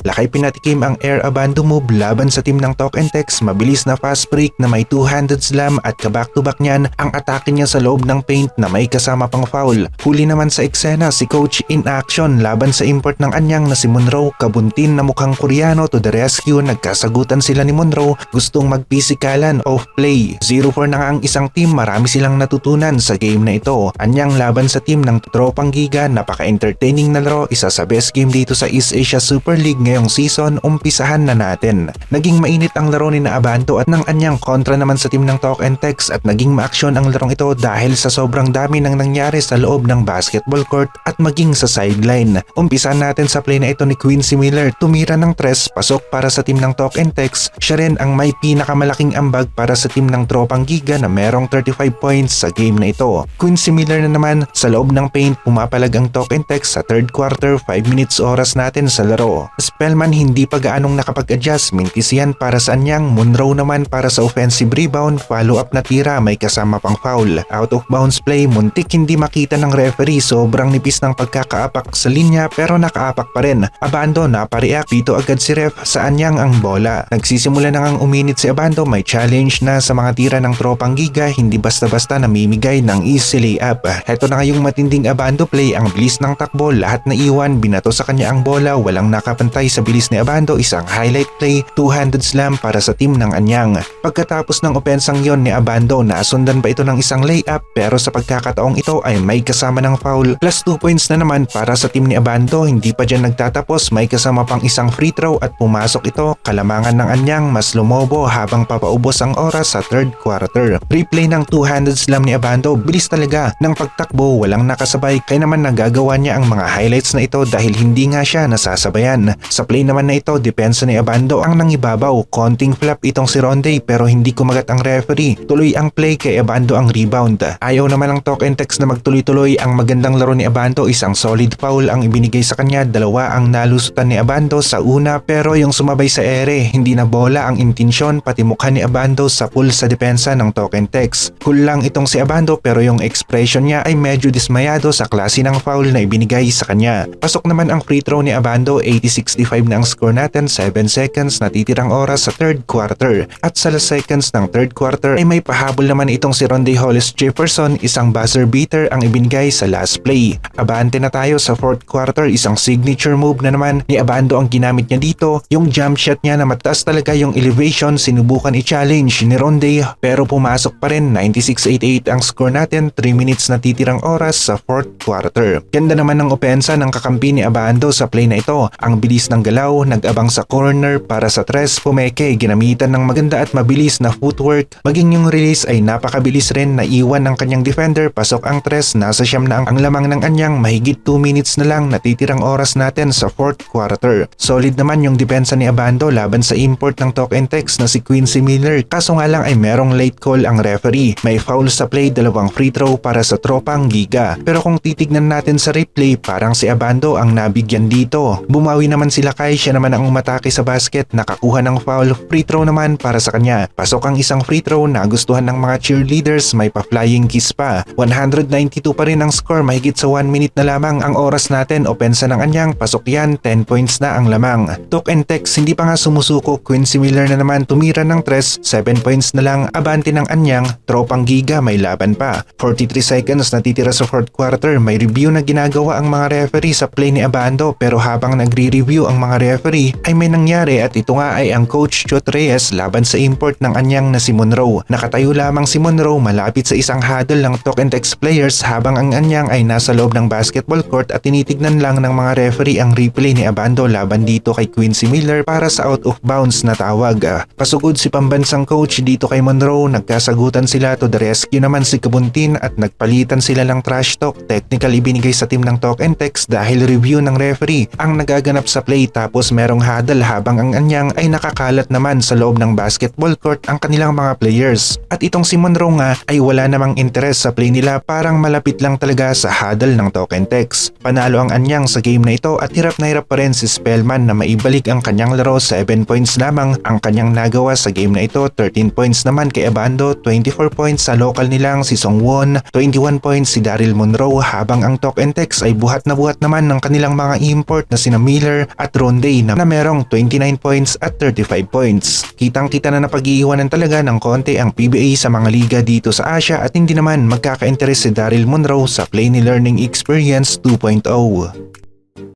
Lakay pinatikim ang air abando move laban sa team ng Talk and Text. Mabilis na fast break na may two-handed slam at kaback-to-back niyan ang atake niya sa loob ng paint na may kasama pang foul. Huli naman sa eksena si coach in action laban sa import ng anyang na si Monroe. Kabuntin na mukhang Koreano to the rescue. Nagkasagutan sila ni Monroe. Gustong magpisikalan off play. 0-4 na nga ang isang team. Marami silang natutunan sa game na ito. Anyang laban sa team ng Tropang Giga. Napaka-entertaining na laro. Isa sa best game dito sa East Asia Super League ngayong season. Umpisahan na natin. Naging mainit ang laro ni na Abanto at ng anyang kontra naman sa team ng Talk and Text at naging ma-action ang larong ito dahil sa sobrang dami ng nangyari sa loob ng basketball court at maging sa sideline. Umpisahan natin sa play na ito ni Quincy Miller. Tumira ng tres, pasok para sa team ng Talk and Text. Siya rin ang may pinakamalaking ambag para sa team ng Tropang Giga na merong 35 points sa game na ito. Quincy Miller na naman sa loob ng paint pumapalag ang Talk and Text sa third quarter 5 minutes oras natin sa laro. Spellman hindi pa gaanong nakapag-adjust, mintis yan para sa anyang, Monroe naman para sa offensive rebound, follow-up na tira may kasama pang foul. Out of bounds play, muntik hindi makita ng referee, sobrang nipis ng pagkakaapak sa linya pero nakaapak pa rin. Abando napareact dito agad si ref sa anyang ang bola. Nagsisimula na ngang uminit si Abando, may challenge na sa mga tira ng tropang giga, hindi basta-basta namimigay ng easy layup. Heto na ngayong matinding Abando play, ang bilis ng takbo, lahat na iwan, binato sa kanya ang bola, walang nakapantay sa bilis ni Abando, isang highlight play, two-handed slam para sa team ng Anyang. Pagkatapos ng opensang yon ni Abando, nasundan pa ito ng isang layup pero sa pagkakataong ito ay may kasama ng foul. Plus 2 points na naman para sa team ni Abando, hindi pa dyan nagtatapos, may kasama pang isang free throw at pumasok ito. Kalamangan ng Anyang mas lumobo habang papaubos ang oras sa third quarter. Replay ng two-handed slam ni Abando, bilis talaga. Ng pagtakbo, walang nakasabay kaya naman nagagawa niya ang mga highlights na ito dahil hindi nga siya nasasabayan. Sa play naman na ito, depensa ni Abando ang nangibabaw. Konting flap itong si Ronde pero hindi kumagat ang referee. Tuloy ang play kay Abando ang rebound. Ayaw naman ang talk and text na magtuloy-tuloy ang magandang laro ni Abando isang solid foul ang ibinigay sa kanya. Dalawa ang nalusutan ni Abando sa una pero yung sumabay sa ere hindi na bola ang intensyon pati mukha ni Abando sa pull sa depensa ng talk and text. Cool lang itong si Abando pero yung expression niya ay medyo dismayado sa klase ng foul na ibinigay sa kanya. Pasok naman ang free throw ni Abando 80-65 na ang score natin 7 seconds na titirang oras sa third quarter. At sa last seconds ng third quarter ay may pahabol naman itong si Ronde Hollis Jefferson isang buzzer beater ang ibinigay sa last play. Abante na tayo sa fourth quarter isang signature move na naman ni Abando ang ginamit niya dito. Yung jump shot niya na mataas talaga yung elevation sinubukan i-challenge ni Ronde pero pumasok pa rin 96-88 ang score natin 3 minutes na titirang oras sa fourth quarter. Ganda naman ng opensa ng kakampi ni Abando sa play na ito. Ang bilis ng galaw, nag-abang sa corner para sa tres pumeke, ginamitan ng maganda at mabilis na footwork. Maging yung release ay napakabilis rin na iwan ng kanyang defender, pasok ang tres, nasa siyam na ang, ang lamang ng anyang, mahigit 2 minutes na lang natitirang oras natin sa fourth quarter. Solid naman yung depensa ni Abando laban sa import ng talk and text na si Quincy Miller, kaso nga lang ay merong late call ang referee. May foul sa play, dalawang free throw para sa tropang giga. Pero kung titignan natin sa replay, parang si Abando ang nabigyan dito. Bumawi naman sila kay siya naman ang umatake sa basket, nakakuha ng foul, free throw naman para sa kanya. Pasok ang isang free throw. Na gustuhan ng mga cheerleaders, may pa-flying kiss pa. 192 pa rin ang score, mahigit sa 1 minute na lamang ang oras natin. Opensa ng anyang, pasok yan, 10 points na ang lamang. Talk and text, hindi pa nga sumusuko, Quincy Miller na naman tumira ng tres, 7 points na lang, abante ng anyang, tropang giga, may laban pa. 43 seconds natitira sa fourth quarter, may review na ginagawa ang mga referee sa play ni Abando. Pero habang nagre-review ang mga referee ay may nangyari at ito nga ay ang coach Chot Reyes laban sa import ng anyang na si Monroe. Nakatayo lamang si Monroe malapit sa isang huddle ng talk and text players habang ang anyang ay nasa loob ng basketball court at tinitignan lang ng mga referee ang replay ni Abando laban dito kay Quincy Miller para sa out of bounds na tawag. Pasugod si pambansang coach dito kay Monroe, nagkasagutan sila to the rescue naman si Kabuntin at nagpalitan sila ng trash talk. Technical ibinigay sa team ng talk and text dahil review ng referee ang nagaganap sa play tapos merong huddle habang ang anyang ay nakakalat naman sa loob ng basketball court ang kanilang mga players. At itong si Monroe nga ay wala namang interes sa play nila parang malapit lang talaga sa huddle ng and text. Panalo ang anyang sa game na ito at hirap na hirap pa rin si Spellman na maibalik ang kanyang laro 7 points lamang ang kanyang nagawa sa game na ito 13 points naman kay Abando 24 points sa local nilang si Songwon 21 points si Daryl Monroe habang ang talk and text ay buhat na buhat naman ng kanilang mga import na sina Miller at at Ronday na, na merong 29 points at 35 points. Kitang kita na napag-iiwanan talaga ng konti ang PBA sa mga liga dito sa Asia at hindi naman magkaka-interest si Daryl Monroe sa Play ni Learning Experience 2.0.